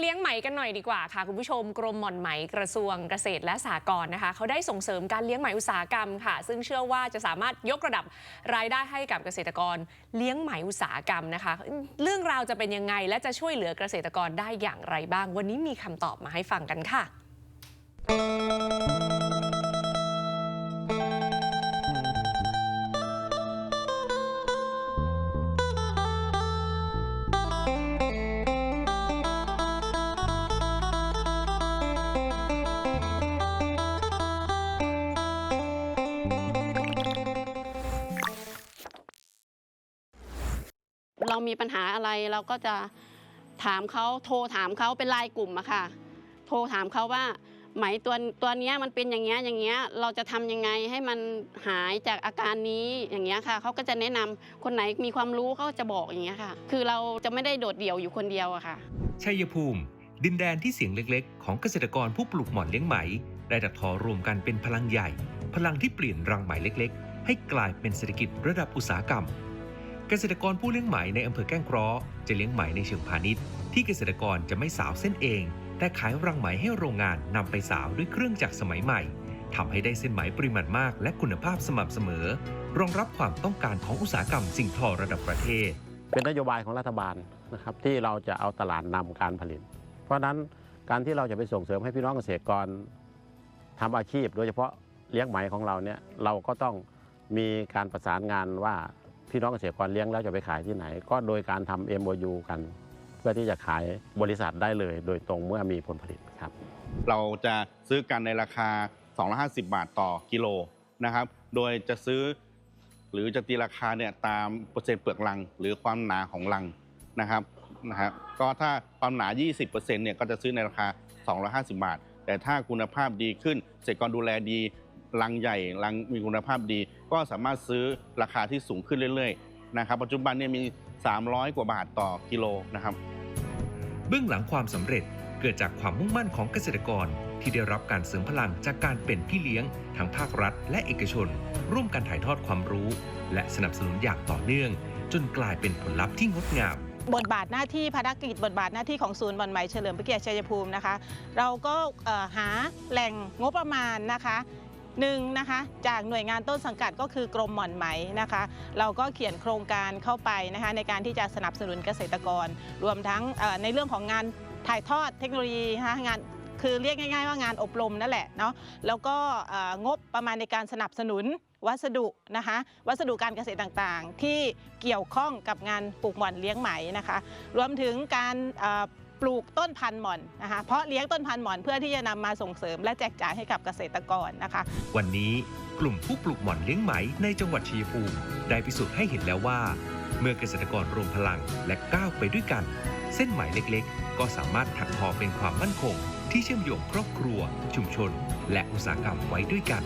เลี้ยงไหมกันหน่อยดีกว่าค่ะคุณผู้ชมกรมหม่อนไหมกระทรวงเกษตรและสหกรณ์นะคะเขาได้ส่งเสริมการเลี้ยงไหมอุตสาหกรรมค่ะ ซึ่งเชื่อว่าจะสามารถยกระดับรายได้ให้กับเกษตรกร เลี้ยงไหมอุตสาหกรรมนะคะ เรื่องราวจะเป็นยังไงและจะช่วยเหลือเกษตรกรได้อย่างไรบ้าง วันนี้มีคำตอบมาให้ฟังกันค่ะ เรามีปัญหาอะไรเราก็จะถามเขาโทรถามเขาเป็นไลน์กลุ่มอะค่ะ โทรถามเขาว่าไหมตัวตัวเนี้ยมันเป็นอย่างเงี้ยอย่างเงี้ยเราจะทำยังไงให้มันหายจากอาการนี้อย่างเงี้ยค่ะเขาก็จะแนะนำคนไหนมีความรู้เขาจะบอกอย่างเงี้ยค่ะ คือเราจะไม่ได้โดดเดี่ยวอยู่คนเดียวอะค่ะชัยภูมิ ดินแดนที่เสียงเล็กๆ ของเกษตรกรผู้ปลูกหม่อนเลี้ยงไหม ได้ดัดทอรวมกันเป็นพลังใหญ่ พลังที่เปลี่ยนรังไหมเล็กๆ ให้กลายเป็นเศรษฐกิจระดับอุตสาหกรรม เกษตรกรผู้เลี้ยงไหมในอำเภอแก้งเคราะห์จะเลี้ยงไหมในเชิงพาณิชย์ ที่เกษตรกรจะไม่สาวเส้นเอง แต่ขายรังไหมให้โรงงานนำไปสาวด้วยเครื่องจักรสมัยใหม่ทำให้ได้เส้นไหมปริมาณมาก และคุณภาพสม่ำเสมอ รองรับความต้องการของอุตสาหกรรมสิ่งทอระดับประเทศ เป็นนโยบายของรัฐบาลนะครับที่เราจะเอาตลาดนำการผลิต เพราะฉะนั้นการที่เราจะไปส่งเสริมให้พี่น้องเกษตรกรทำอาชีพ โดยเฉพาะเลี้ยงไหมของเราเนี่ยเราก็ต้องมีการประสานงานว่า พี่น้องเกษตรกรเลี้ยงแล้วจะไปขายที่ไหน ก็โดยการทำ MOU กัน เพื่อที่จะขายบริษัทได้เลย โดยตรงเมื่อมีผลผลิตครับ เราจะซื้อกันในราคา 250 บาทต่อกิโลนะครับ โดยจะซื้อหรือจะตีราคาเนี่ยตามเปอร์เซ็นต์เปลือกลัง หรือความหนาของลังนะครับนะครับก็ถ้าความหนา 20%เนี่ยก็จะซื้อในราคา 250 บาท แต่ถ้าคุณภาพดีขึ้นเกษตรกรดูแลดี ลังใหญ่ลังมีคุณภาพดี ก็สามารถซื้อราคาที่สูงขึ้นเรื่อยๆนะครับปัจจุบันเนี่ยมี 300 กว่าบาทต่อกิโลนะครับ เบื้องหลังความสำเร็จเกิดจากความมุ่งมั่นของเกษตรกร ที่ได้รับการเสริมพลังจากการเป็นพี่เลี้ยง ทั้งภาครัฐ และเอกชน ร่วมกันถ่ายทอดความรู้ และสนับสนุนอย่างต่อเนื่อง จนกลายเป็นผลลัพธ์ที่งดงามบทบาทหน้าที่ภารกิจบทบาทหน้าที่ของศูนย์บอลไหมเฉลิมพระเกียรติชัยภูมินะคะ เราก็เอ่อหาแหล่งงบประมาณนะคะ หนึ่งนะคะจากหน่วยงานต้นสังกัดก็คือกรมหม่อนไหมนะคะ เราก็เขียนโครงการเข้าไปนะคะในการที่จะสนับสนุนเกษตรกร รวมทั้งในเรื่องของงานถ่ายทอดเทคโนโลยีนะคะงานคือเรียกง่าย ๆว่างานอบรมนั่นแหละเนาะแล้วก็งบประมาณในการสนับสนุนวัสดุนะคะวัสดุการเกษตรต่างๆ ที่เกี่ยวข้องกับงานปลูกหม่อนเลี้ยงไหมนะคะ รวมถึงการ ปลูกต้นพันธุ์หม่อนนะคะเพราะเลี้ยงต้นพันธุ์หม่อนเพื่อที่จะนำมาส่งเสริมและแจกจ่ายให้กับเกษตรกรนะคะ วันนี้กลุ่มผู้ปลูกหม่อนเลี้ยงไหมในจังหวัดชัยภูมิได้พิสูจน์ให้เห็นแล้วว่า เมื่อเกษตรกรรวมพลังและก้าวไปด้วยกัน เส้นไหมเล็กๆ ก็สามารถถักทอเป็นความมั่นคง ที่เชื่อมโยงครอบครัว ชุมชน และอุตสาหกรรมไว้ด้วยกัน